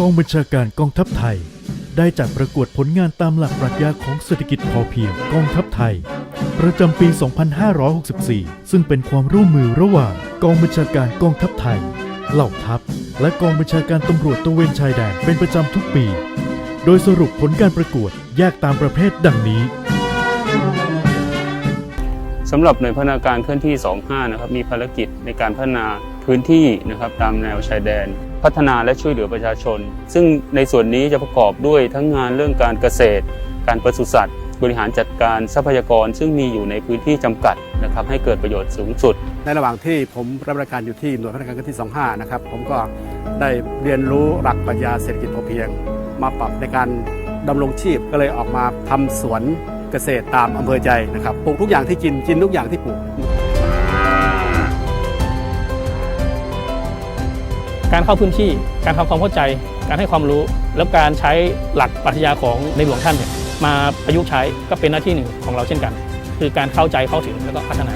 กองบัญชาการกองทัพไทย ได้จัดประกวดผลงานตามหลักปรัชญาของเศรษฐกิจพอเพียงกองทัพไทย ประจำปี 2564 ซึ่งเป็นความร่วมมือระหว่างกองบัญชาการกองทัพไทย เหล่าทัพ และกองบัญชาการตำรวจตะเวนชายแดนเป็นประจำทุกปี โดยสรุปผลการประกวดแยกตามประเภทดังนี้สำหรับหน่วยพนาการเคลื่อนที่ 25 นะครับมีภารกิจในการพัฒนา พื้นที่นะครับตามแนวชายแดน พัฒนาและช่วยเหลือประชาชน ซึ่งในส่วนนี้จะประกอบด้วยทั้งงานเรื่องการเกษตร การปศุสัตว์ บริหารจัดการทรัพยากร ซึ่งมีอยู่ในพื้นที่จำกัดนะครับให้เกิดประโยชน์สูงสุด ในระหว่างที่ผมรับราชการอยู่ที่หน่วยพัฒนาการที่ 25 นะครับผมก็ได้เรียนรู้หลักปรัชญาเศรษฐกิจพอเพียง มาปรับในการดำรงชีพก็เลยออกมาทำสวนเกษตรตามอำเภอใจนะครับปลูกทุกอย่างที่กินกินทุกอย่างที่ปลูก การเข้าพื้นที่ การทำความเข้าใจ การให้ความรู้ แล้วการใช้หลักปรัชญาของในหลวงท่านเนี่ยมาประยุกต์ใช้ก็เป็นหน้าที่หนึ่งของเราเช่นกัน คือการเข้าใจเข้าถึงแล้วก็พัฒนา